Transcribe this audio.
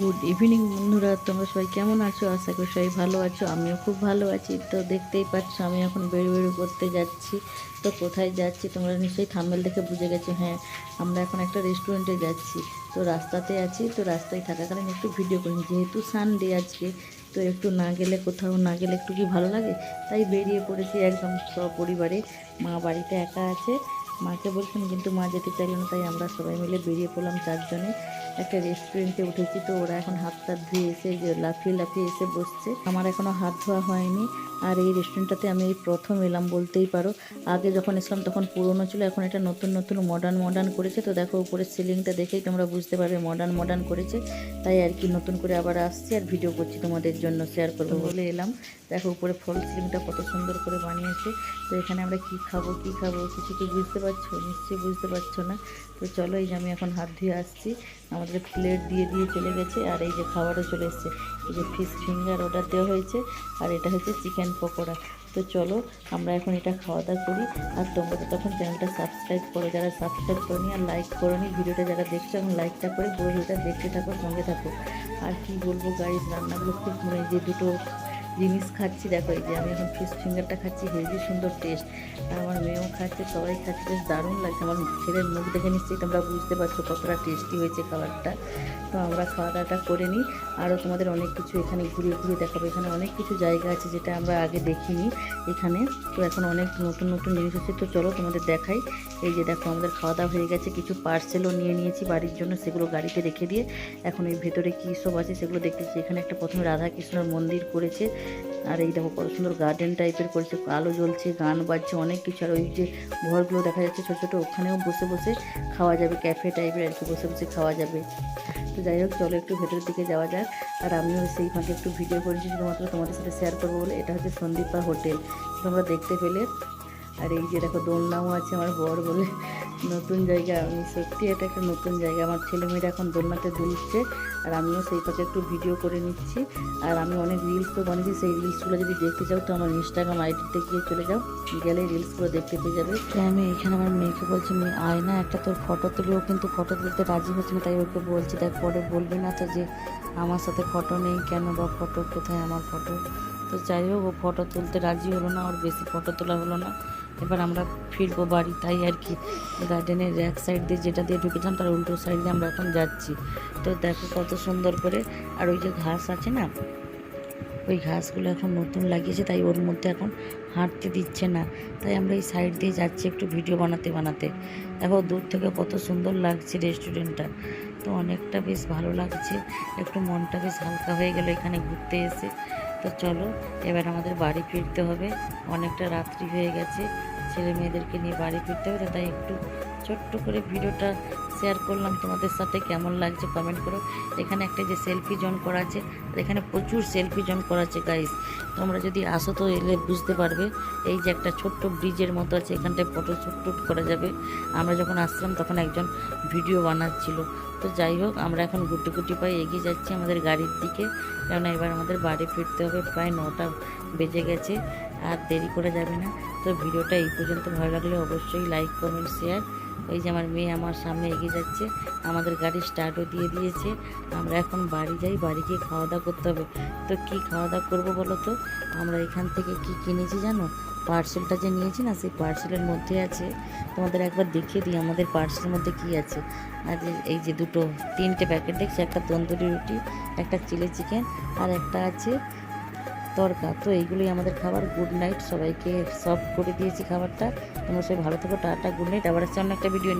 Good evening বন্ধুরা। তোমরা সবাই কেমন আছো? আশা করি সবাই ভালো আছো। আমিও খুব ভালো আছি। তো দেখতেই পাচ্ছ, আমি এখন বেরো বেরো করতে যাচ্ছি। তো কোথায় যাচ্ছি? তোমরা নিশ্চয়ই থাম্বেল দেখে বুঝে গেছো। হ্যাঁ আমরা এখন একটা রেস্টুরেন্টে যাচ্ছি। তো রাস্তাতে আছি। তো রাস্তায় থাকাকালীন একটু ভিডিও করি। যেহেতু সানডে আজকে, তো একটু না গেলে কোথাও না গেলে একটু কি ভালো লাগে? তাই বেরিয়ে পড়েছি একদম সপরিবারে। মা বাড়িতে একা আছে। মাকে বলছেন, কিন্তু মা যেতে চাইল না, তাই আমরা সবাই মিলে বেরিয়ে পড়লাম চারজনে। একটা রেস্টুরেন্টে উঠেছি তো ওরা এখন হাত টাত ধুয়ে এসে লাফিয়ে লাফিয়ে এসে বসছে। আমার এখনও হাত ধোয়া হয়নি। আর এই রেস্টুরেন্টটাতে আমি এই প্রথম এলাম বলতেই পারো। আগে যখন এসলাম তখন পুরনো ছিল এখন এটা নতুন নতুন মডার্ন মডার্ন করেছে। তো দেখো উপরে সিলিংটা দেখেই তোমরা বুঝতে পারবে মডার্ন মডার্ন করেছে। তাই আর কি নতুন করে আবার আসছি আর ভিডিও করছি তোমাদের জন্য শেয়ার করব বলে এলাম। দেখো উপরে ফল সিলিংটা কত সুন্দর করে বানিয়েছে। তো এখানে আমরা কি খাব কি খাব কিছু কি বুঝতে পারছ? নিশ্চয়ই বুঝতে পারছ না। তো চলো এই যে আমি এখন হাত ধুয়ে আসছি। আমাদের প্লেট দিয়ে দিয়ে চলে গেছে। আর এই যে খাবারও চলে এসছে। এই যে ফিশ ফিঙ্গার অর্ডার দেওয়া হয়েছে। আর এটা হচ্ছে চিকেন পকোড়া তো চলো, আমরা এখন এটা খাওয়া দাওয়া করি। আর তোমরা তো তখন চ্যানেলটা সাবস্ক্রাইব করো। যারা সাবস্ক্রাইব করনি আর লাইক করনি, ভিডিওটা যারা দেখছ এখন লাইকটা করে পুরো ভিডিওটা দেখতে থাকো, সঙ্গে থাকো। আর কি বলব গাড়ির রান্নাগুলো খুব মানে যে দুটো জিনিস খাচ্ছি, দেখো এই যে আমি এখন ফিশ ফিঙ্গারটা খাচ্ছি হেভি সুন্দর টেস্ট আর আমার মেয়েও খাচ্ছে, সবাই খাচ্ছে, বেশ দারুণ লাগছে। আমার ছেলের মুখ দেখে নিশ্চয়ই তোমরা বুঝতে পারছ কতটা টেস্টি হয়েছে খাবারটা। তো আমরা খাওয়া দাওয়াটা করে নিই। আরও তোমাদের অনেক কিছু এখানে ঘুরিয়ে ঘুরিয়ে দেখাবো। এখানে অনেক কিছু জায়গা আছে যেটা আমরা আগে দেখিনি এখানে। তো এখন অনেক নতুন নতুন জিনিস আছে। তো চলো তোমাদের দেখাই। এই যে দেখো আমাদের খাওয়া দাওয়া হয়ে গেছে। কিছু পার্সেলও নিয়ে নিয়েছি বাড়ির জন্য, সেগুলো গাড়িতে রেখে দিয়ে। এখন এই ভেতরে কী সব আছে সেগুলো দেখতেছি এখানে একটা প্রথমে রাধাকৃষ্ণর মন্দির করেছে। আর এই দেখো কত সুন্দর গার্ডেন টাইপের করেছে আলো জ্বলছে, গান বাজছে, অনেক কিছু। আর ওই যে ঘরগুলো দেখা যাচ্ছে ছোটো ছোটো, ওখানেও বসে বসে খাওয়া যাবে ক্যাফে টাইপের আর কি, বসে বসে খাওয়া যাবে। তো যাই হোক, চলো একটু ভেতরের দিকে যাওয়া যাক। আর আমিও সেই ফাঁকে একটু ভিডিও করেছি শুধুমাত্র তোমাদের সাথে শেয়ার করব বলে। এটা হচ্ছে সন্দীপা হোটেল তোমরা দেখতে পেলে। আর এই যে দেখো দোলনাও আছে আমার বর বলে। নতুন জায়গা, আমি সত্যি এটা একটা নতুন জায়গা। আমার ছেলেমেয়েরা এখন দোলনাতে দুলছে, আর আমিও সেই পাশে একটু ভিডিও করে নিচ্ছি। আর আমি অনেক রিলস তো বানিয়েছি, সেই রিলসগুলো যদি দেখতে চাও তো আমার ইনস্টাগ্রাম আইডিতে গিয়ে চলে যাও গেলে রিলসগুলো দেখতে পেয়ে যাবে। তো আমি এখানে আমার মেয়েকে বলছি মেয়ে আয় না, একটা তোর ফটো তুলি ও কিন্তু ফটো তুলতে রাজি হচ্ছে না, তাই ওকে বলছি, দেখ, পরে বলবি না তো যে আমার সাথে ফটো নেই কেন বা ফটো কোথায় আমার ফটো তো যাই হোক, ও ফটো তুলতে রাজি হলো না, ওর বেশি ফটো তোলা হলো না। এবার আমরা ফিরবো বাড়ি, তাই আর কি। গার্ডেনের এক সাইড দিয়ে যেটা দিয়ে ঢুকেছিলাম, তার উল্টো সাইড দিয়ে আমরা এখন যাচ্ছি। তো দেখো কত সুন্দর করে। আর ওই যে ঘাস আছে না, ওই ঘাসগুলো এখন নতুন লাগিয়েছে, তাই ওর মধ্যে এখন হাঁটতে দিচ্ছে না। তাই আমরা এই সাইড দিয়ে যাচ্ছি একটু ভিডিও বানাতে বানাতে। দেখো দূর থেকে কত সুন্দর লাগছে রেস্টুরেন্টটা তো অনেকটা বেশ ভালো লাগছে। একটু মনটা বেশ হালকা হয়ে গেল এখানে ঘুরতে এসে। তো চলো, এবার আমাদের বাড়ি ফিরতে হবে। অনেকটা রাত্রি হয়ে গেছে, ছেলে মেয়েদেরকে নিয়ে বাড়ি ফিরতে হবে তাই একটু ছোট্ট করে ভিডিওটা শেয়ার করলাম তোমাদের সাথে, কেমন লাগছে কমেন্ট করো। এখানে একটা যে সেলফি জোন করা আছে এখানে প্রচুর সেলফি জোন করা আছে গাইস তোমরা যদি আসো তো এলে বুঝতে পারবে, এই যে একটা ছোট্ট ব্রিজের মতো আছে, এখানটায় ফটো শ্যুট করা যাবে। আমরা যখন আসলাম তখন একজন ভিডিও বানাচ্ছিল। তো যাই হোক, আমরা এখন গুটি গুটি পায়ে এগিয়ে যাচ্ছি আমাদের গাড়ির দিকে। কেননা এবার আমাদের বাড়ি ফিরতে হবে, প্রায় নটা বেজে গেছে, আর দেরি করে যাবে না। তো ভিডিওটা এই পর্যন্ত ভালো লাগলে অবশ্যই লাইক কমেন্ট শেয়ার ওই যে আমার মেয়ে আমার সামনে এগিয়ে যাচ্ছে, আমাদের গাড়ি স্টার্টও দিয়ে দিয়েছে। আমরা এখন বাড়ি যাই, বাড়ি গিয়ে খাওয়া দাওয়া করতে হবে। তো কি খাওয়া দাওয়া করব বলো তো? আমরা এখান থেকে কি কিনেছি জানো? পার্সেলটা যে নিয়েছি না, সেই পার্সেলের মধ্যে আছে। তোমাদের একবার দেখিয়ে দিই, আমাদের পার্সেলের মধ্যে কি আছে। আর এই যে দুটো, তিনটে প্যাকেট দেখছি, একটা তন্দুরি রুটি, একটা চিলি চিকেন আর একটা আছে তরকা তো এইগুলোই আমাদের খাবার। গুড নাইট সবাইকে সব করে দিয়েছি খাবারটা। তোমরা সবাই ভালো থেকো, টাটা গুড নাইট আবার আসছে অন্য একটা ভিডিও